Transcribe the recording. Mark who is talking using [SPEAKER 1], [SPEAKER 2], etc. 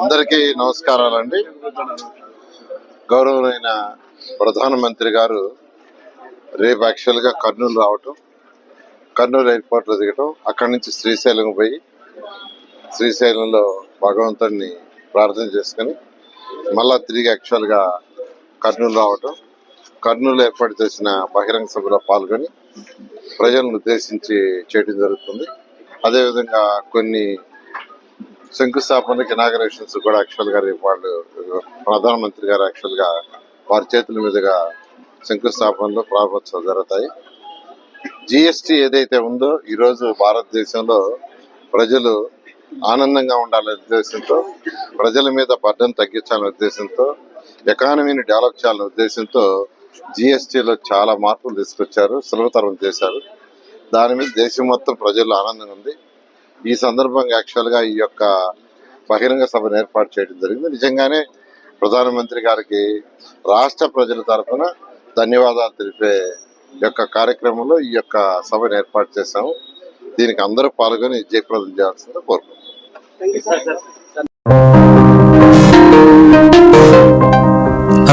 [SPEAKER 1] అందరికీ నమస్కారాలండి. గౌరవమైన ప్రధానమంత్రి గారు రేపు యాక్చువల్గా కర్నూలు రావటం కర్నూలు ఎయిర్పోర్ట్లో దిగటం అక్కడి నుంచి శ్రీశైలం పోయి శ్రీశైలంలో భగవంతుడిని ప్రార్థన చేసుకొని మళ్ళా తిరిగి యాక్చువల్గా కర్నూలు రావటం కర్నూలు ఏర్పాటు చేసిన బహిరంగ సభలో పాల్గొని ప్రజలను ఉద్దేశించి చేయడం జరుగుతుంది. అదేవిధంగా కొన్ని శంకుస్థాపనకి ఇనాగరేషన్స్ కూడా యాక్చువల్గా రేపు వాళ్ళు ప్రధానమంత్రి గారు యాక్చువల్గా వారి చేతుల మీదుగా శంకుస్థాపనలు ప్రారంభోత్సవం జరుగుతాయి. జిఎస్టి ఏదైతే ఉందో ఈరోజు భారతదేశంలో ప్రజలు ఆనందంగా ఉండాలనే ఉద్దేశంతో ప్రజల మీద బర్డన్ తగ్గించాలనే ఉద్దేశంతో ఎకానమీని డెవలప్ చేయాలనే ఉద్దేశంతో జిఎస్టిలో చాలా మార్పులు తీసుకొచ్చారు సులభతరం చేశారు. దాని మీద దేశం మొత్తం ప్రజల్లో ఆనందంగా ఉంది. ఈ సందర్భంగా యాక్చువల్గా ఈ యొక్క బహిరంగ సభను ఏర్పాటు చేయడం జరిగింది. నిజంగానే ప్రధానమంత్రి గారికి రాష్ట్ర ప్రజల తరఫున ధన్యవాదాలు తెలిపే యొక్క కార్యక్రమంలో ఈ యొక్క సభను ఏర్పాటు చేశాము. దీనికి అందరూ పాల్గొని జయప్రదం చేయాల్సిందిగా కోరుకుంటున్నాం.